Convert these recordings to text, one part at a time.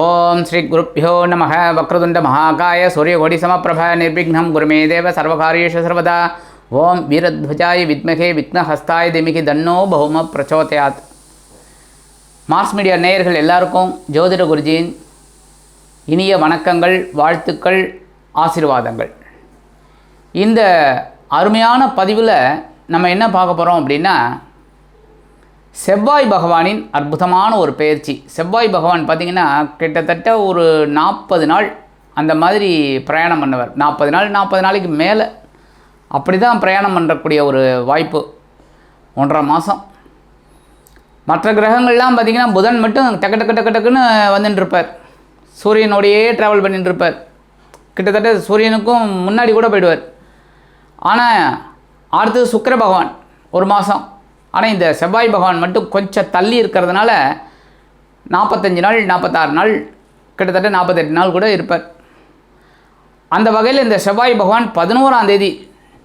ஓம் ஸ்ரீ குருப்பியோ நம வக்ரதுண்ட மகாகாய சூரியகோடி சமப்பிரப நிர்விக்னம் குருமே தேவ சர்வகாரியேஷு சர்வதா. ஓம் வீரத்வஜாய வித்மகே விக்னஹஸ்தாய திமிகி தன்னோ பௌம பிரச்சோதயாத். மாஸ் மீடியா நேயர்கள் எல்லாருக்கும் ஜோதிட குருஜியின் இனிய வணக்கங்கள் வாழ்த்துக்கள் ஆசீர்வாதங்கள். இந்த அருமையான பதிவில் நம்ம என்ன பார்க்க போகிறோம் அப்படின்னா செவ்வாய் பகவானின் அற்புதமான ஒரு பயிற்சி. செவ்வாய் பகவான் பார்த்திங்கன்னா கிட்டத்தட்ட ஒரு நாற்பது நாள் அந்த மாதிரி பிரயாணம் பண்ணவர். நாற்பது நாள் நாற்பது நாளைக்கு மேலே அப்படி தான் பிரயாணம் பண்ணக்கூடிய ஒரு வாய்ப்பு. ஒன்றரை மாதம் மற்ற கிரகங்கள்லாம் பார்த்திங்கன்னா புதன் மட்டும் டக்கு டக்கு டக்கு டக்குன்னு வந்துட்டு இருப்பார் சூரியனோடையே ட்ராவல் பண்ணிட்டு இருப்பார் கிட்டத்தட்ட சூரியனுக்கும் முன்னாடி கூட போயிடுவார். ஆனால் அடுத்தது சுக்கர பகவான் ஒரு மாதம் ஆனால் இந்த செவ்வாய் பகவான் மட்டும் கொஞ்சம் தள்ளி இருக்கிறதுனால நாற்பத்தஞ்சு நாள் நாற்பத்தாறு நாள் கிட்டத்தட்ட நாற்பத்தெட்டு நாள் கூட இருப்பார். அந்த வகையில் இந்த செவ்வாய் பகவான் பதினோராம் தேதி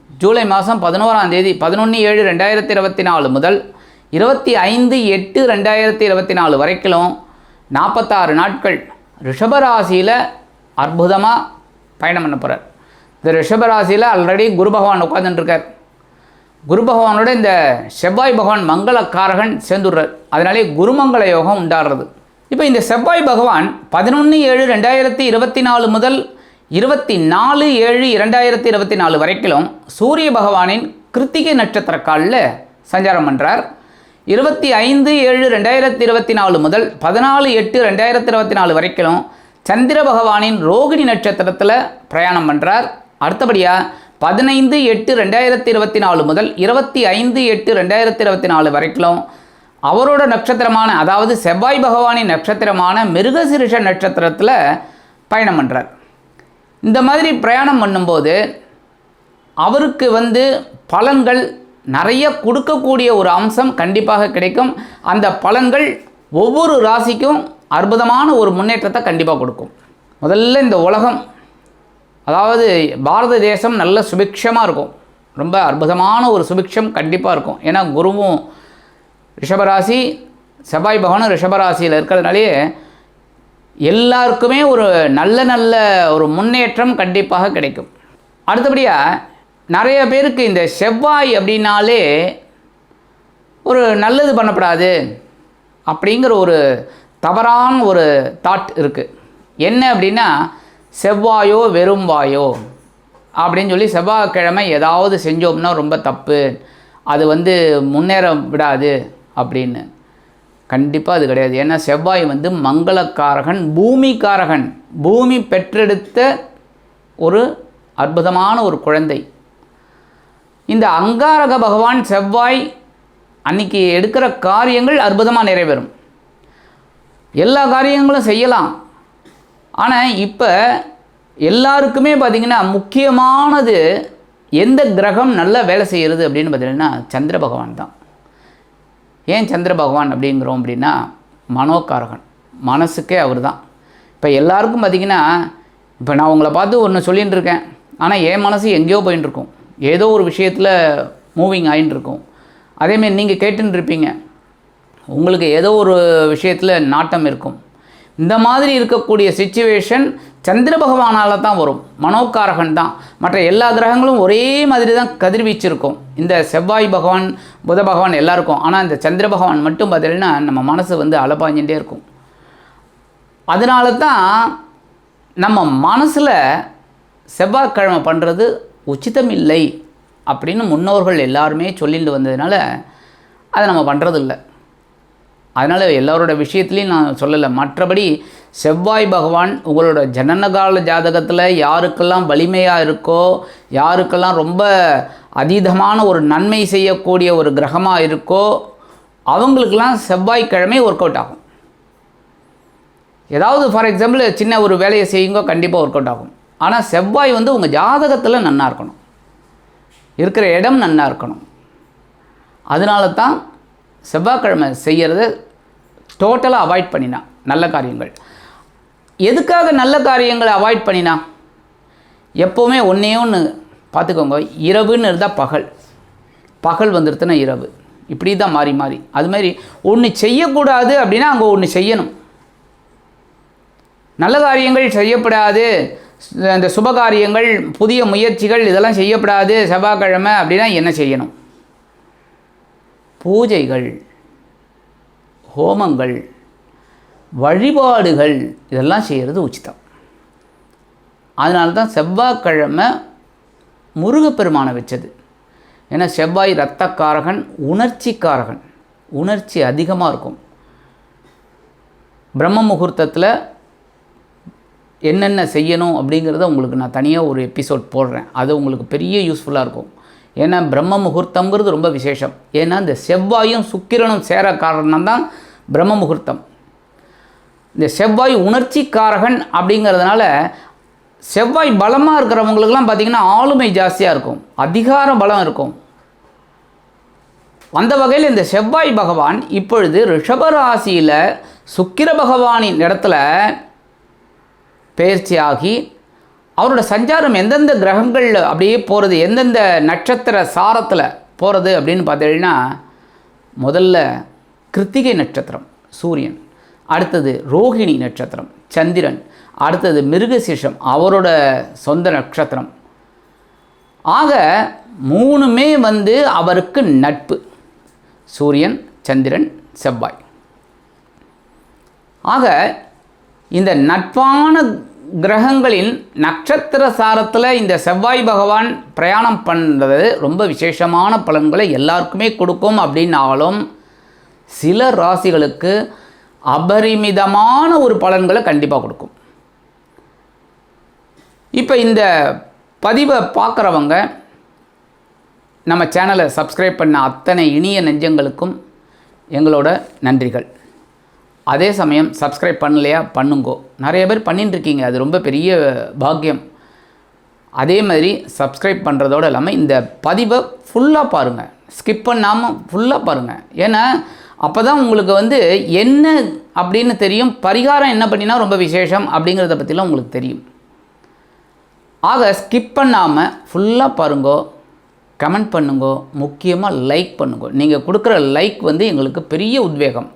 ஜூலை மாதம் பதினோராம் தேதி பதினொன்று ஏழு ரெண்டாயிரத்தி இருபத்தி நாலு முதல் இருபத்தி ஐந்து எட்டு ரெண்டாயிரத்தி இருபத்தி நாலு வரைக்கும் நாற்பத்தாறு நாட்கள் ரிஷபராசியில் அற்புதமாக பயணம் பண்ண போகிறார் இந்த ரிஷபராசியில் ஆல்ரெடி குரு பகவான் உட்காந்துட்டுருக்கார் குரு பகவானோட இந்த செவ்வாய் பகவான் மங்களக்காரகன் சேர்ந்துடுறார். அதனாலே குருமங்கள யோகம் உண்டாடுறது இப்போ இந்த செவ்வாய் பகவான் பதினொன்று ஏழு ரெண்டாயிரத்தி இருபத்தி நாலு முதல் இருபத்தி நாலு ஏழு இரண்டாயிரத்தி இருபத்தி நாலு வரைக்கும் சூரிய பகவானின் கிருத்திகை நட்சத்திர காலில் சஞ்சாரம் பண்ணுறார் இருபத்தி ஐந்து ஏழு ரெண்டாயிரத்தி இருபத்தி நாலு முதல் பதினாலு எட்டு ரெண்டாயிரத்தி இருபத்தி நாலு வரைக்கும் சந்திர பகவானின் ரோகிணி நட்சத்திரத்தில் பிரயாணம் பண்ணுறார் அடுத்தபடியாக பதினைந்து எட்டு ரெண்டாயிரத்தி இருபத்தி நாலு முதல் இருபத்தி ஐந்து எட்டு ரெண்டாயிரத்தி இருபத்தி நாலு வரைக்கும் அவரோட நட்சத்திரமான அதாவது செவ்வாய் பகவானின் நட்சத்திரமான மிருகசிருஷ நட்சத்திரத்தில் பயணம் பண்ணுறார் இந்த மாதிரி பிரயாணம் பண்ணும்போது அவருக்கு வந்து பலன்கள் நிறைய கொடுக்கக்கூடிய ஒரு அம்சம் கண்டிப்பாக கிடைக்கும். அந்த பலன்கள் ஒவ்வொரு ராசிக்கும் அற்புதமான ஒரு முன்னேற்றத்தை கண்டிப்பாக கொடுக்கும். முதல்ல இந்த உலகம் அதாவது பாரத தேசம் நல்ல சுபிக்ஷமாக இருக்கும். ரொம்ப அற்புதமான ஒரு சுபிக்ஷம் கண்டிப்பாக இருக்கும். ஏன்னா குருவும் ரிஷபராசி செவ்வாய் பகவானும் ரிஷபராசியில் இருக்கிறதுனாலேயே எல்லாருக்குமே ஒரு நல்ல நல்ல ஒரு முன்னேற்றம் கண்டிப்பாக கிடைக்கும். அடுத்தபடியாக நிறைய பேருக்கு இந்த செவ்வாய் அப்படின்னாலே ஒரு நல்லது பண்ணப்படாது அப்படிங்கிற ஒரு தவறான ஒரு தாட் இருக்குது என்ன அப்படின்னா செவ்வாயோ வெறும் வாயோ? அப்படின்னு சொல்லி செவ்வாய்க்கிழமை ஏதாவது செஞ்சோம்னா ரொம்ப தப்பு. அது வந்து முன்னேற விடாது அப்படின்னு. கண்டிப்பாக அது கிடையாது. ஏன்னா செவ்வாய் வந்து மங்களக்காரகன் பூமிக்காரகன். பூமி பெற்றெடுத்த ஒரு அற்புதமான ஒரு குழந்தை. இந்த அங்காரக பகவான் செவ்வாய் அன்னைக்கு எடுக்கிற காரியங்கள் அற்புதமாக நிறைவேறும். எல்லா காரியங்களும் செய்யலாம். ஆனால் இப்போ எல்லாருக்குமே பார்த்திங்கன்னா முக்கியமானது எந்த கிரகம் நல்லா வேலை செய்கிறது அப்படின்னு பார்த்தீங்கன்னா சந்திர பகவான் தான். ஏன் சந்திர பகவான் அப்படிங்கிறோம் அப்படின்னா மனோகாரகன். மனசுக்கே அவர் தான். இப்போ எல்லாருக்கும் பார்த்திங்கன்னா இப்போ நான் உங்களை பார்த்து ஒன்று சொல்லிகிட்டு இருக்கேன். ஆனால் என் மனசு எங்கேயோ போயின்னு இருக்கும் ஏதோ ஒரு விஷயத்தில் மூவிங் ஆகின்னு இருக்கும் அதேமாரி நீங்கள் கேட்டுன்னு இருப்பீங்க. உங்களுக்கு ஏதோ ஒரு விஷயத்தில் நாட்டம் இருக்கும். இந்த மாதிரி இருக்கக்கூடிய சுச்சுவேஷன் சந்திர பகவானால் தான் வரும். மனோகாரகன் தான். மற்ற எல்லா கிரகங்களும் ஒரே மாதிரி தான் கதிர்வீச்சு இருக்கும் இந்த செவ்வாய் பகவான் புத பகவான் எல்லாருக்கும். ஆனால் இந்த சந்திர பகவான் மட்டும் பார்த்தீங்கன்னா நம்ம மனசு வந்து அலப்பாஞ்சிகிட்டே இருக்கும். அதனால தான் நம்ம மனசில் செவ்வாய்க்கிழமை பண்ணுறது உச்சிதம் இல்லை அப்படின்னு முன்னோர்கள் எல்லாருமே சொல்லிட்டு வந்ததுனால அதை நம்ம பண்ணுறதில்ல அதனால் எல்லாரோட விஷயத்துலையும் நான் சொல்லலை. மற்றபடி செவ்வாய் பகவான் உங்களோட ஜனனகால ஜாதகத்தில் யாருக்கெல்லாம் வலிமையாக இருக்கோ யாருக்கெல்லாம் ரொம்ப அதீதமான ஒரு நன்மை செய்யக்கூடிய ஒரு கிரகமாக இருக்கோ அவங்களுக்கெல்லாம் செவ்வாய்க்கிழமை ஒர்க் அவுட் ஆகும். ஏதாவது ஃபார் எக்ஸாம்பிள் சின்ன ஒரு வேலையை செய்யுங்கோ கண்டிப்பாக ஒர்க் அவுட் ஆகும். ஆனால் செவ்வாய் வந்து உங்கள் ஜாதகத்தில் நன்னாக இருக்கணும். இருக்கிற இடம் நன்னாக இருக்கணும். அதனால தான் செவ்வாய்க்கிழமை செய்கிறத டோட்டலாக அவாய்ட் பண்ணினா நல்ல காரியங்கள். எதுக்காக நல்ல காரியங்களை அவாய்ட் பண்ணினா? எப்போவுமே ஒன்றே ஒன்று பார்த்துக்கோங்க இரவுன்னு இருந்தால் பகல். பகல் வந்துடுத்துனா இரவு. இப்படி தான் மாறி மாறி. அது மாதிரி ஒன்று செய்யக்கூடாது அப்படின்னா அங்கே ஒன்று செய்யணும். நல்ல காரியங்கள் செய்யப்படாது. இந்த சுபகாரியங்கள் புதிய முயற்சிகள் இதெல்லாம் செய்யப்படாது. செவ்வாய்க்கிழமை அப்படின்னா என்ன செய்யணும்? பூஜைகள். ஹோமங்கள் வழிபாடுகள் இதெல்லாம் செய்கிறது உச்சிதம். அதனால தான் செவ்வாய்க்கிழமை முருகப்பெருமானை வச்சது. ஏன்னா செவ்வாய் இரத்தக்காரகன் உணர்ச்சிக்காரகன். உணர்ச்சி அதிகமாக இருக்கும். பிரம்ம முகூர்த்தத்தில் என்னென்ன செய்யணும் அப்படிங்கிறத உங்களுக்கு நான் தனியாக ஒரு எபிசோட் போடுறேன். அது உங்களுக்கு பெரிய யூஸ்ஃபுல்லாக இருக்கும். ஏன்னா பிரம்ம முகூர்த்தங்கிறது ரொம்ப விசேஷம். ஏன்னா இந்த செவ்வாயும் சுக்கிரனும் சேர காரணம் தான் பிரம்ம முகூர்த்தம் இந்த செவ்வாய் உணர்ச்சிக்காரகன் அப்படிங்கிறதுனால செவ்வாய் பலமாக இருக்கிறவங்களுக்கெல்லாம் பார்த்திங்கன்னா ஆளுமை ஜாஸ்தியாக இருக்கும். அதிகார பலம் இருக்கும். அந்த வகையில் இந்த செவ்வாய் பகவான் இப்பொழுது ரிஷபராசியில் சுக்கிர பகவானின் இடத்துல பயிற்சியாகி அவரோட சஞ்சாரம் எந்தெந்த கிரகங்களில் அப்படியே போகிறது எந்தெந்த நட்சத்திர சாரத்தில் போகிறது அப்படின்னு பார்த்தீங்கன்னா முதல்ல கிருத்திகை நட்சத்திரம் சூரியன். அடுத்தது ரோகிணி நட்சத்திரம் சந்திரன். அடுத்தது மிருகசீஷம் அவரோட சொந்த நட்சத்திரம். ஆக மூணுமே வந்து அவருக்கு நட்பு. சூரியன் சந்திரன் செவ்வாய். ஆக இந்த நட்பான கிரகங்களின் நட்சத்திர சாரத்தில் இந்த செவ்வாய் பகவான் பிரயாணம் பண்ணுறது ரொம்ப விசேஷமான பலன்களை எல்லாருக்குமே கொடுக்கும் அப்படின்னாலும் சில ராசிகளுக்கு அபரிமிதமான ஒரு பலன்களை கண்டிப்பாக கொடுக்கும். இப்போ இந்த பதிவை பார்க்குறவங்க நம்ம சேனலை சப்ஸ்கிரைப் பண்ண அத்தனை இனிய நெஞ்சங்களுக்கும் எங்களோட நன்றிகள். அதே சமயம் சப்ஸ்கிரைப் பண்ணலையா பண்ணுங்கோ. நிறைய பேர் பண்ணிட்டுருக்கீங்க அது ரொம்ப பெரிய பாக்கியம். அதே மாதிரி சப்ஸ்கிரைப் பண்ணுறதோடு இல்லாமல் இந்த பதிவை ஃபுல்லாக பாருங்கள் ஸ்கிப் பண்ணாமல் ஃபுல்லாக பாருங்கள் ஏன்னா அப்போ தான் உங்களுக்கு வந்து என்ன அப்படின்னு தெரியும் பரிகாரம் என்ன பண்ணினா ரொம்ப விசேஷம் அப்படிங்கிறத பற்றிலாம் உங்களுக்கு தெரியும். ஆக ஸ்கிப் பண்ணாமல் ஃபுல்லாக பாருங்கோ கமெண்ட் பண்ணுங்கோ முக்கியமாக லைக் பண்ணுங்கோ. நீங்கள் கொடுக்குற லைக் வந்து எங்களுக்கு பெரிய உத்வேகம்.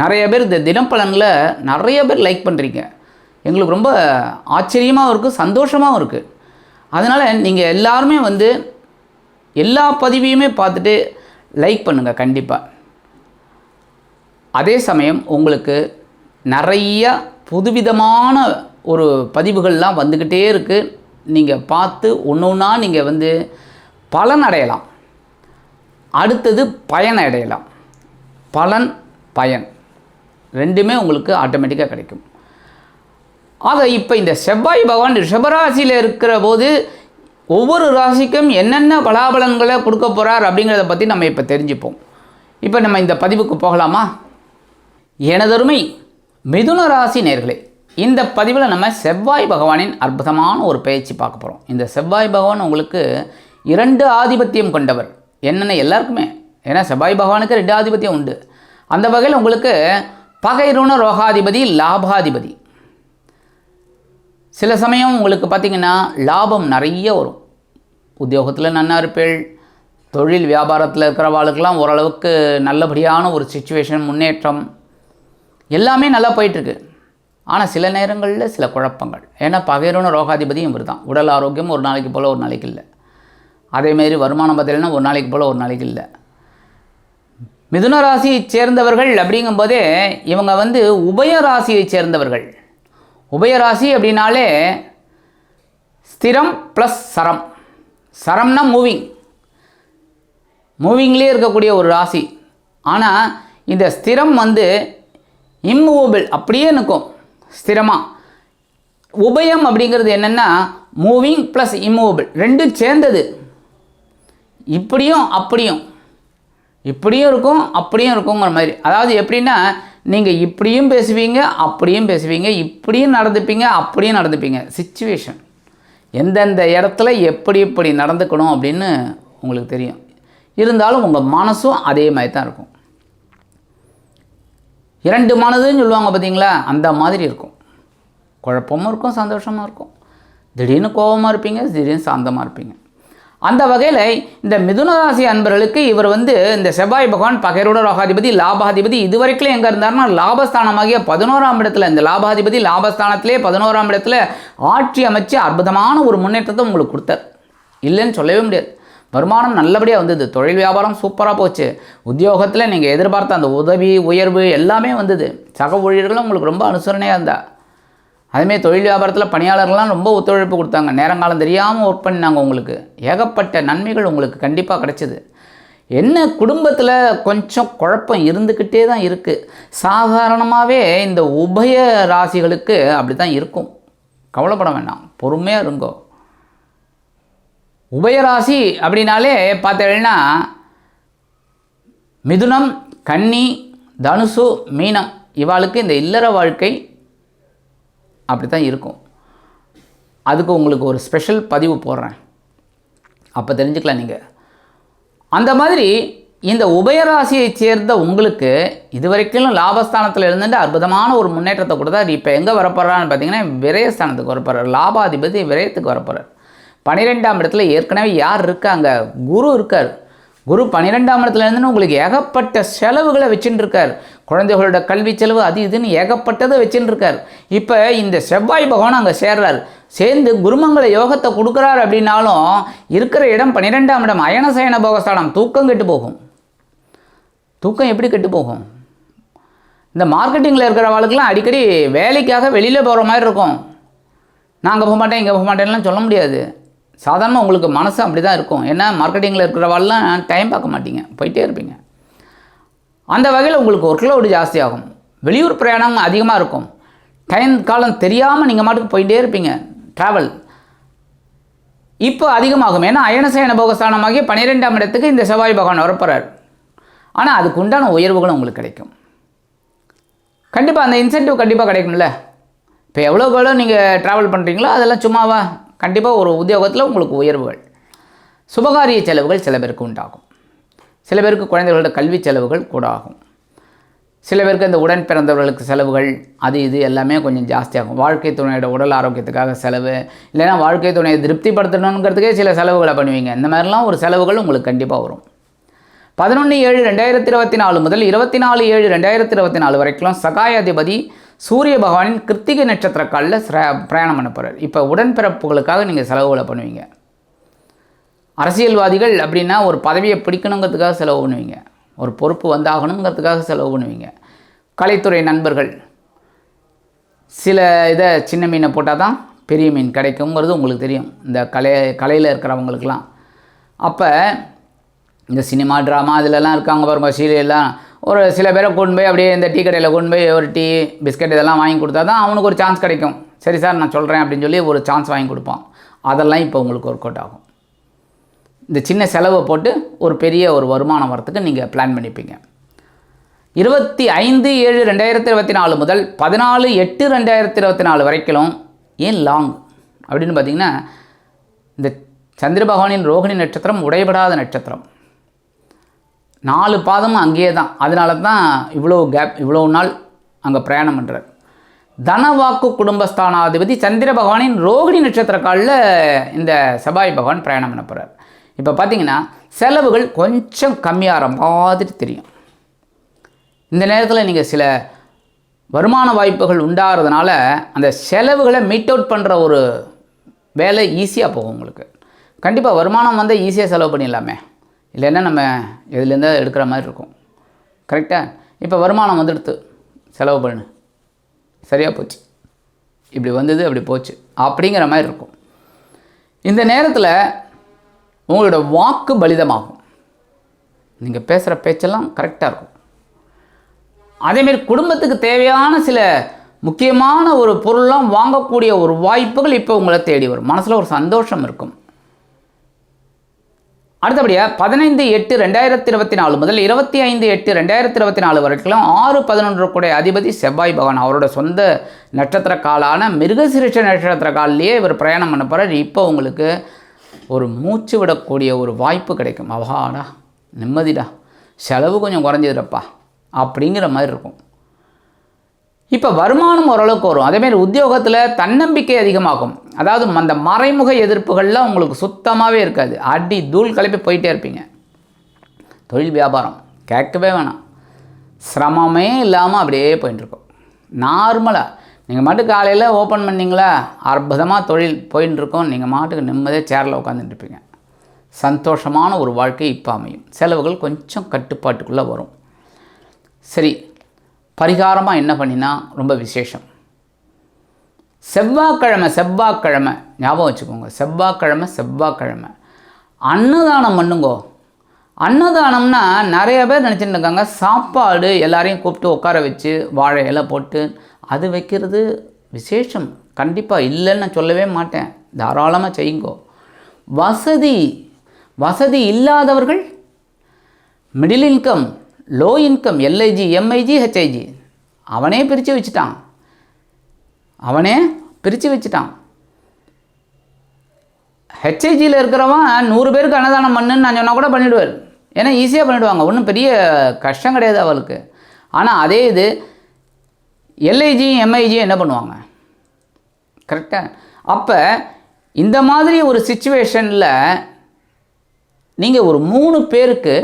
நிறைய பேர் இந்த தினப்பலனில் நிறைய பேர் லைக் பண்ணுறீங்க எங்களுக்கு ரொம்ப ஆச்சரியமாகவும் இருக்குது சந்தோஷமாகவும் இருக்குது அதனால் நீங்கள் எல்லாருமே வந்து எல்லா பதிவையுமே பார்த்துட்டு லைக் பண்ணுங்கள் கண்டிப்பாக அதே சமயம் உங்களுக்கு நிறைய புதுவிதமான ஒரு பதிவுகள்லாம் வந்துக்கிட்டே இருக்குது நீங்கள் பார்த்து ஒன்று ஒன்றா நீங்கள் வந்து பலன் அடையலாம். அடுத்தது பயன் அடையலாம். பலன் பயன். ரெண்டுமே உங்களுக்கு ஆட்டோமேட்டிக்காக கிடைக்கும். ஆக இப்போ இந்த செவ்வாய் பகவான் ரிஷபராசியில் இருக்கிற போது ஒவ்வொரு ராசிக்கும் என்னென்ன பலாபலன்களை கொடுக்க போகிறார் அப்படிங்கிறத பற்றி நம்ம இப்போ தெரிஞ்சுப்போம். இப்போ நம்ம இந்த பதிவுக்கு போகலாமா? எனதருமை மிதுன ராசி நேர்களே இந்த பதிவில் நம்ம செவ்வாய் பகவானின் அற்புதமான ஒரு பேச்சு பார்க்க போகிறோம் இந்த செவ்வாய் பகவான் உங்களுக்கு இரண்டு ஆதிபத்தியம் கொண்டவர். என்னென்ன எல்லாருக்குமே? ஏன்னா செவ்வாய் பகவானுக்கு ரெண்டு ஆதிபத்தியம் உண்டு. அந்த வகையில் உங்களுக்கு பகைருண ரோகாதிபதி லாபாதிபதி. சில சமயம் உங்களுக்கு பார்த்திங்கன்னா லாபம் நிறைய வரும். உத்தியோகத்தில் நன்னா இருப்பேள். தொழில் வியாபாரத்தில் இருக்கிறவாளுக்கெல்லாம் ஓரளவுக்கு நல்லபடியான ஒரு சுச்சுவேஷன் முன்னேற்றம் எல்லாமே நல்லா போயிட்டுருக்கு. ஆனால் சில நேரங்களில் சில குழப்பங்கள். ஏன்னா பகைரோன ரோகாதிபதியும் இவர் தான் உடல் ஆரோக்கியம் ஒரு நாளைக்கு போல் ஒரு நாளைக்கு இல்லை. அதேமாரி வருமானம் பார்த்தீங்கன்னா ஒரு நாளைக்கு போல் ஒரு நாளைக்கு இல்லை. மிதுன ராசியை சேர்ந்தவர்கள் அப்படிங்கும்போதே இவங்க வந்து உபய ராசியை சேர்ந்தவர்கள். உபயராசி அப்படின்னாலே ஸ்திரம் ப்ளஸ் சரம். சரம்னா மூவிங் மூவிங்லேயே இருக்கக்கூடிய ஒரு ராசி. ஆனால் இந்த ஸ்திரம் வந்து இம்மூவபிள் அப்படியே நிற்கும் ஸ்திரமாக உபயம் அப்படிங்கிறது என்னென்னா மூவிங் ப்ளஸ் இம்மூவபிள் ரெண்டும் சேர்ந்தது. இப்படியும் அப்படியும். இப்படியும் இருக்கும் அப்படியும் இருக்குங்கிற மாதிரி. அதாவது எப்படின்னா நீங்கள் இப்படியும் பேசுவீங்க அப்படியும் பேசுவீங்க இப்படியும் நடந்துப்பீங்க அப்படியும் நடந்துப்பீங்க. சுச்சுவேஷன் எந்தெந்த இடத்துல எப்படி எப்படி நடந்துக்கணும் அப்படின்னு உங்களுக்கு தெரியும். இருந்தாலும் உங்கள் மனசும் அதே மாதிரி தான் இருக்கும். இரண்டு மனதுன்னு சொல்லுவாங்க பார்த்தீங்களா அந்த மாதிரி இருக்கும். குழப்பமும் இருக்கும் சந்தோஷமும் இருக்கும். திடீர்னு கோபமாக இருப்பீங்க திடீர்னு சாந்தமாக இருப்பீங்க. அந்த வகையில் இந்த மிதுனராசி அன்பர்களுக்கு இவர் வந்து இந்த செவ்வாய் பகவான் பகைரோட ரோகாதிபதி லாபாதிபதி இதுவரைக்கும் எங்கே இருந்தார்னா லாபஸ்தானமாகிய பதினோராம் இடத்துல இந்த லாபாதிபதி லாபஸ்தானத்திலே பதினோராம் இடத்துல ஆட்சி அமைச்சு அற்புதமான ஒரு முன்னேற்றத்தை உங்களுக்கு கொடுத்தார். இல்லைன்னு சொல்லவே முடியாது. வருமானம் நல்லபடியாக வந்தது. தொழில் வியாபாரம் சூப்பராக போச்சு. உத்தியோகத்தில் நீங்கள் எதிர்பார்த்த அந்த உதவி உயர்வு எல்லாமே வந்தது. சக ஊழியர்களும் உங்களுக்கு ரொம்ப அனுசரணையாக இருந்தா. அதுமாரி தொழில் வியாபாரத்தில் பணியாளர்கள்லாம் ரொம்ப ஒத்துழைப்பு கொடுத்தாங்க. நேரங்காலம் தெரியாமல் ஒர்க் பண்ணாங்க உங்களுக்கு. ஏகப்பட்ட நன்மைகள் உங்களுக்கு கண்டிப்பாக கிடச்சிது. என்ன குடும்பத்தில் கொஞ்சம் குழப்பம் இருந்துக்கிட்டே தான் இருக்குது சாதாரணமாகவே இந்த உபய ராசிகளுக்கு அப்படி தான் இருக்கும். கவலைப்பட வேண்டாம். பொறுமையாக இருங்கோ. உபயராசி அப்படின்னாலே பார்த்தீங்கன்னா மிதுனம் கன்னி தனுசு மீனம். இவாளுக்கு இந்த இல்லற வாழ்க்கை அப்படி தான் இருக்கும். அதுக்கு உங்களுக்கு ஒரு ஸ்பெஷல் பதிவு போடுறேன். அப்போ தெரிஞ்சுக்கலாம் நீங்கள் அந்த மாதிரி இந்த உபயராசியை சேர்ந்த உங்களுக்கு இதுவரைக்கும் லாபஸ்தானத்தில் இருந்துட்டு அற்புதமான ஒரு முன்னேற்றத்தை கொடுத்தா இப்போ எங்கே வரப்போகிறான்னு பார்த்தீங்கன்னா விரயஸ்தானத்துக்கு வரப்போகிறார் லாபாதிபதி விரயத்துக்கு வரப்போகிறார் பன்னிரெண்டாம் இடத்துல ஏற்கனவே யார் இருக்காங்க? குரு இருக்கார். குரு பன்னிரெண்டாம் இடத்துல இருந்து உங்களுக்கு ஏகப்பட்ட செலவுகளை வச்சுட்டு இருக்கார் குழந்தைகளோட கல்வி செலவு அது இதுன்னு ஏகப்பட்டதை வச்சுட்டு இருக்கார் இப்போ இந்த செவ்வாய் பகவான் அங்கே சேர்றார். சேர்ந்து குருமங்கள யோகத்தை கொடுக்குறாரு அப்படின்னாலும் இருக்கிற இடம் பன்னிரெண்டாம் இடம். அயனசயன போகஸ்தானம். தூக்கம் கெட்டு போகும். தூக்கம் எப்படி கெட்டு போகும்? இந்த மார்க்கெட்டிங்கில் இருக்கிறவங்களுக்குலாம் அடிக்கடி வேலைக்காக வெளியில் போகிற மாதிரி இருக்கும். நான் அங்கே போக மாட்டேன் இங்கே போக மாட்டேன்லாம் சொல்ல முடியாது. சாதாரணமாக உங்களுக்கு மனசு அப்படி தான் இருக்கும். ஏன்னா மார்க்கெட்டிங்கில் இருக்கிறவாள்லாம் டைம் பார்க்க மாட்டீங்க. போயிட்டே இருப்பீங்க. அந்த வகையில் உங்களுக்கு ஒர்க் லோடு ஜாஸ்தியாகும். வெளியூர் பிரயாணம் அதிகமாக இருக்கும். டைம் காலம் தெரியாமல் நீங்கள் மாட்டுக்கு போயிட்டே இருப்பீங்க. ட்ராவல் இப்போ அதிகமாகும். ஏன்னா அயனசயன போகஸ்தானமாகி பன்னிரெண்டாம் இடத்துக்கு இந்த செவ்வாய் பகவான் வரப்போகிறார் ஆனால் அதுக்கு உண்டான உயர்வுகளும் உங்களுக்கு கிடைக்கும். கண்டிப்பாக அந்த இன்சென்டிவ் கண்டிப்பாக கிடைக்கும்ல. இப்போ எவ்வளோக்கு எவ்வளோ நீங்கள் ட்ராவல் பண்ணுறீங்களோ அதெல்லாம் சும்மாவா கண்டிப்பாக ஒரு உத்தியோகத்தில் உங்களுக்கு உயர்வுகள். சுபகாரிய செலவுகள் சில பேருக்கு உண்டாகும். சில பேருக்கு குழந்தைகளோட கல்வி செலவுகள் கூட ஆகும். சில பேருக்கு இந்த உடன் பிறந்தவர்களுக்கு செலவுகள் அது இது எல்லாமே கொஞ்சம் ஜாஸ்தியாகும் வாழ்க்கை துணையோட உடல் ஆரோக்கியத்துக்காக செலவு இல்லைன்னா வாழ்க்கை துணையை திருப்திப்படுத்தணுங்கிறதுக்கே சில செலவுகளை பண்ணுவீங்க. இந்த மாதிரிலாம் ஒரு செலவுகள் உங்களுக்கு கண்டிப்பாக வரும். பதினொன்று ஏழு ரெண்டாயிரத்தி இருபத்தி நாலு முதல் இருபத்தி நாலு ஏழு ரெண்டாயிரத்தி இருபத்தி நாலு வரைக்கும் சகாயாதிபதி சூரிய பகவானின் கிருத்திகை நட்சத்திர காலில் பிரயாணம் பண்ண போகிறார் இப்போ உடன்பிறப்புகளுக்காக நீங்கள் செலவுகளை பண்ணுவீங்க. அரசியல்வாதிகள் அப்படின்னா ஒரு பதவியை பிடிக்கணுங்கிறதுக்காக செலவு பண்ணுவீங்க. ஒரு பொறுப்பு வந்தாகணுங்கிறதுக்காக செலவு பண்ணுவீங்க. கலைத்துறை நண்பர்கள் சில இதை சின்ன மீனை போட்டால் தான் பெரிய மீன் கிடைக்குங்கிறது உங்களுக்கு தெரியும். இந்த கலை கலையில் இருக்கிறவங்களுக்கெல்லாம். அப்போ இந்த சினிமா ட்ராமா இதிலெல்லாம் இருக்காங்க பாருங்க சீரியல்லாம். ஒரு சில பேரை கொண்டு போய் அப்படியே இந்த டீ கடையில் கொண்டு போய் ஒரு டீ பிஸ்கட் இதெல்லாம் வாங்கி கொடுத்தா தான் அவனுக்கு ஒரு சான்ஸ் கிடைக்கும். சரி சார் நான் சொல்கிறேன் அப்படின்னு சொல்லி ஒரு சான்ஸ் வாங்கி கொடுப்பான். அதெல்லாம் இப்போ உங்களுக்கு ஒர்க் அவுட் ஆகும். இந்த சின்ன செலவை போட்டு ஒரு பெரிய ஒரு வருமானம் வரத்துக்கு நீங்கள் பிளான் பண்ணிப்பீங்க. இருபத்தி ஐந்து ஏழு ரெண்டாயிரத்தி இருபத்தி நாலு முதல் பதினாலு எட்டு ரெண்டாயிரத்தி இருபத்தி நாலு வரைக்கும் ஏன் லாங் அப்படின்னு பார்த்தீங்கன்னா இந்த சந்திர பகவானின் ரோகிணி நட்சத்திரம் உடைபடாத நட்சத்திரம். நாலு பாதமும் அங்கேயே தான். அதனால தான் இவ்வளோ கேப் இவ்வளோ நாள் அங்கே பிரயாணம் பண்ணுறார் தனவாக்கு குடும்பஸ்தானாதிபதி சந்திர பகவானின் ரோகிணி நட்சத்திர காலில் இந்த செவ்வாய் பகவான் பிரயாணம் பண்ண போகிறார் இப்போ பார்த்தீங்கன்னா செலவுகள் கொஞ்சம் கம்மியாகிற மாதிரி தெரியும். இந்த நேரத்தில் நீங்கள் சில வருமான வாய்ப்புகள் உண்டாகிறதுனால அந்த செலவுகளை மீட் அவுட் பண்ணுற ஒரு வேலை ஈஸியாக போகும் உங்களுக்கு. கண்டிப்பாக வருமானம் வந்து ஈஸியாக செலவு பண்ணிடலாமே. இல்லைன்னா நம்ம எதுலேருந்து எடுக்கிற மாதிரி இருக்கும். கரெக்டாக இப்போ வருமானம் வந்துடுத்து. செலவு பண்ணு. சரியாக போச்சு. இப்படி வந்தது அப்படி போச்சு. அப்படிங்கிற மாதிரி இருக்கும். இந்த நேரத்தில் உங்களோட வாக்கு பலிதமாகும். நீங்கள் பேசுகிற பேச்செல்லாம் கரெக்டாக இருக்கும். அதேமாரி குடும்பத்துக்கு தேவையான சில முக்கியமான ஒரு பொருள்லாம் வாங்கக்கூடிய ஒரு வாய்ப்புகள் இப்போ உங்களை தேடி வரும். மனசில் ஒரு சந்தோஷம் இருக்கும். அடுத்தபடியாக பதினைந்து எட்டு ரெண்டாயிரத்தி இருபத்தி நாலு முதல் இருபத்தி ஐந்து எட்டு ரெண்டாயிரத்தி இருபத்தி நாலு வரைக்கும் ஆறு பதினொன்று கூட அதிபதி செவ்வாய் பகவான். அவரோட சொந்த நட்சத்திர காலான மிருகசிரிஷ நட்சத்திர காலிலேயே இவர் பிரயாணம் பண்ண போகிறார் இப்போ உங்களுக்கு ஒரு மூச்சு விடக்கூடிய ஒரு வாய்ப்பு கிடைக்கும். அவாடா நிம்மதிடா. செலவு கொஞ்சம் குறைஞ்சதுடப்பா அப்படிங்கிற மாதிரி இருக்கும். இப்போ வருமானம் ஓரளவுக்கு வரும். அதேமாரி உத்தியோகத்தில் தன்னம்பிக்கை அதிகமாகும். அதாவது அந்த மறைமுக எதிர்ப்புகள்லாம் உங்களுக்கு சுத்தமாகவே இருக்காது. அடி தூள் கிளப்பி போயிட்டே இருப்பீங்க. தொழில் வியாபாரம் கேட்கவே வேணாம். சிரமமே இல்லாமல் அப்படியே போயின்ட்டுருக்கோம் நார்மலாக நீங்கள் மாட்டுக்கு காலையில் ஓப்பன் பண்ணிங்களா? அற்புதமாக தொழில் போயின்ட்டுருக்கோம் நீங்கள் மாட்டுக்கு நிம்மதியாக சேரில் உட்காந்துட்டு இருப்பீங்க சந்தோஷமான ஒரு வாழ்க்கை இப்போ அமையும். செலவுகள் கொஞ்சம் கட்டுப்பாட்டுக்குள்ளே வரும். சரி பரிகாரமாக என்ன பண்ணினா ரொம்ப விசேஷம். செவ்வாய்க்கிழமை செவ்வாய்க்கிழமை ஞாபகம் வச்சுக்கோங்க. செவ்வாய்க்கிழமை செவ்வாய்க்கிழமை. அன்னதானம் பண்ணுங்கோ. அன்னதானம்னா நிறைய பேர் நினச்சிட்டு இருக்காங்க. சாப்பாடு எல்லாரையும் கூப்பிட்டு உட்கார வச்சு வாழை இலை போட்டு அது வைக்கிறது விசேஷம். கண்டிப்பாக இல்லைன்னு சொல்லவே மாட்டேன். தாராளமாக செய்யுங்கோ. வசதி வசதி இல்லாதவர்கள் middle income low income LIG MIG HIG அவனே பிரித்து வச்சுட்டான். அவனே பிரித்து வச்சுட்டான். ஹெச்ஐஜியில் இருக்கிறவன் நூறு பேருக்கு அன்னதானம் பண்ணுன்னு நான் சொன்னால் கூட பண்ணிவிடுவார் ஏன்னா ஈஸியாக பண்ணிவிடுவாங்க ஒன்றும் பெரிய கஷ்டம் கிடையாது அவளுக்கு. ஆனால் அதே இது எல்ஐஜியும் எம்ஐஜியும் என்ன பண்ணுவாங்க? கரெக்டாக அப்போ இந்த மாதிரி ஒரு சுச்சுவேஷனில் நீங்கள் ஒரு மூணு பேருக்கு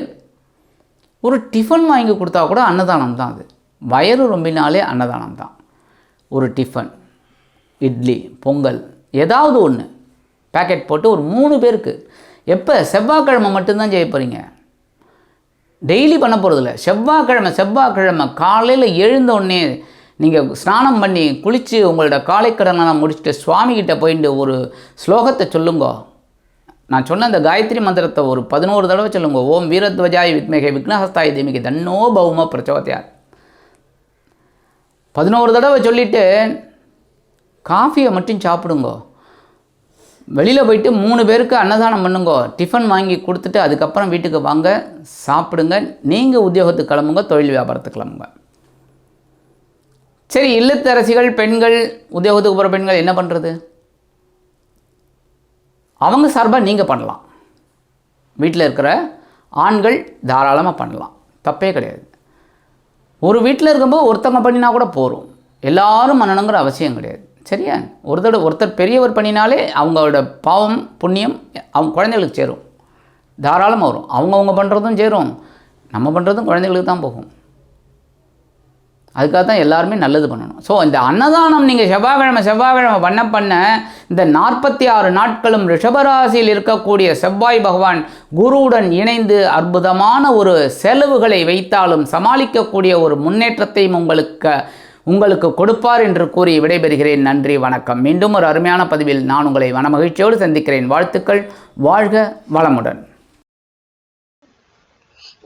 ஒரு டிஃபன் வாங்கி கொடுத்தா கூட அன்னதானம் தான் அது. வயறு ரொம்பினாலே அன்னதானம் தான். ஒரு டிஃபன் இட்லி பொங்கல் ஏதாவது ஒன்று பேக்கெட் போட்டு ஒரு மூணு பேருக்கு. எப்போ? செவ்வாய்க்கிழமை மட்டும்தான் செய்ய போகிறீங்க டெய்லி பண்ண போகிறதில்ல செவ்வாய்க்கிழமை செவ்வாய்க்கிழமை காலையில் எழுந்த உடனே நீங்கள் ஸ்நானம் பண்ணி குளித்து உங்களோட காலைக்கடனெல்லாம் முடிச்சுட்டு சுவாமிகிட்ட போயிட்டு ஒரு ஸ்லோகத்தை சொல்லுங்கோ. நான் சொன்ன அந்த காயத்ரி மந்திரத்தை ஒரு பதினோரு தடவை சொல்லுங்க. ஓம் வீரத்வஜாய் வித்மேகை விக்னஹஸ்தாய் தேமிகை தன்னோ பௌம பிரச்சோதையார் பதினோரு தடவை சொல்லிவிட்டு காஃபியை மட்டும் சாப்பிடுங்கோ. வெளியில் போயிட்டு மூணு பேருக்கு அன்னதானம் பண்ணுங்கோ. டிஃபன் வாங்கி கொடுத்துட்டு அதுக்கப்புறம் வீட்டுக்கு வாங்க சாப்பிடுங்க. நீங்கள் உத்தியோகத்துக்கு கிளம்புங்க தொழில் வியாபாரத்துக்கு கிளம்புங்க. சரி இல்லத்தரசிகள் பெண்கள் உத்தியோகத்துக்கு போகிற பெண்கள் என்ன பண்ணுறது அவங்க சார்பாக நீங்கள் பண்ணலாம். வீட்டில் இருக்கிற ஆண்கள் தாராளமாக பண்ணலாம். தப்பே கிடையாது. ஒரு வீட்டில் இருக்கும்போது ஒருத்தவங்க பண்ணினா கூட போகும் எல்லாரும் பண்ணணுங்கிற அவசியம் கிடையாது. சரியா? ஒரு தடவை ஒருத்தர் பெரியவர் பண்ணினாலே அவங்களோட பாவம் புண்ணியம் அவங்க குழந்தைகளுக்கு சேரும். தாராளமாக வரும். அவங்கவுங்க பண்ணுறதும் சேரும். நம்ம பண்ணுறதும் குழந்தைகளுக்கு தான் போகும். அதுக்காக தான் எல்லாருமே நல்லது பண்ணணும். ஸோ இந்த அன்னதானம் நீங்கள் செவ்வாய்க்கிழமை செவ்வாய்க்கிழமை பண்ண பண்ண இந்த நாற்பத்தி ஆறு நாட்களும் ரிஷபராசியில் இருக்கக்கூடிய செவ்வாய் பகவான் குருவுடன் இணைந்து அற்புதமான ஒரு செலவுகளை வைத்தாலும் சமாளிக்கக்கூடிய ஒரு முன்னேற்றத்தையும் உங்களுக்கு உங்களுக்கு கொடுப்பார் என்று கூறி விடைபெறுகிறேன். நன்றி வணக்கம். மீண்டும் ஒரு அருமையான பதிவில் நான் உங்களை மனமகிழ்ச்சியோடு சந்திக்கிறேன். வாழ்த்துக்கள். வாழ்க வளமுடன்.